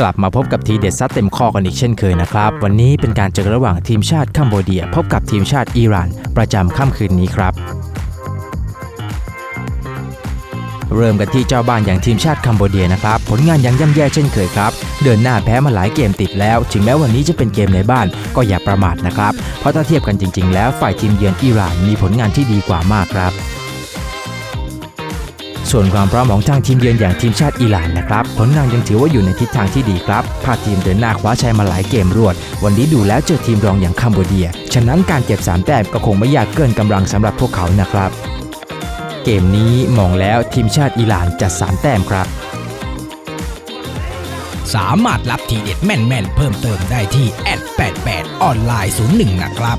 กลับมาพบกับทีเด็ดซัดเต็มข้อกันอีกเช่นเคยนะครับ วันนี้เป็นการเจอระหว่างทีมชาติคัมโบเดีย พบกับทีมชาติอิหร่าน ประจำค่ำคืนนี้ครับ เริ่มกันที่เจ้าบ้านอย่างทีมชาติคัมโบเดียนะครับ ผลงานยังย่ำแย่เช่นเคยครับ เดินหน้าแพ้มาหลายเกมติดแล้ว ถึงแม้วันนี้จะเป็นเกมในบ้านก็อย่าประมาทนะครับ เพราะถ้าเทียบกันจริง ๆ แล้วฝ่ายทีมเยือนอิหร่านมีผลงานที่ดีกว่ามากครับ ส่วนความพร้อมของทางทีมเยือนอย่างทีมชาติอิหร่านนะครับผลงานยังถือว่าอยู่ในทิศทางที่ดีครับพาทีมเดินหน้าคว้าชัยมาหลายเกมรวด วันนี้ดูแล้วเจอทีมรองอย่างคัมโบเดีย ฉะนั้นการเก็บสามแต้มก็คงไม่ยากเกินกำลังสำหรับพวกเขานะครับ เกมนี้มองแล้วทีมชาติอิหร่านจะสามแต้มครับสามารถรับทีเด็ดแม่น ๆ เพิ่มเติมได้ที่แอด88ออนไลน์01 นะครับ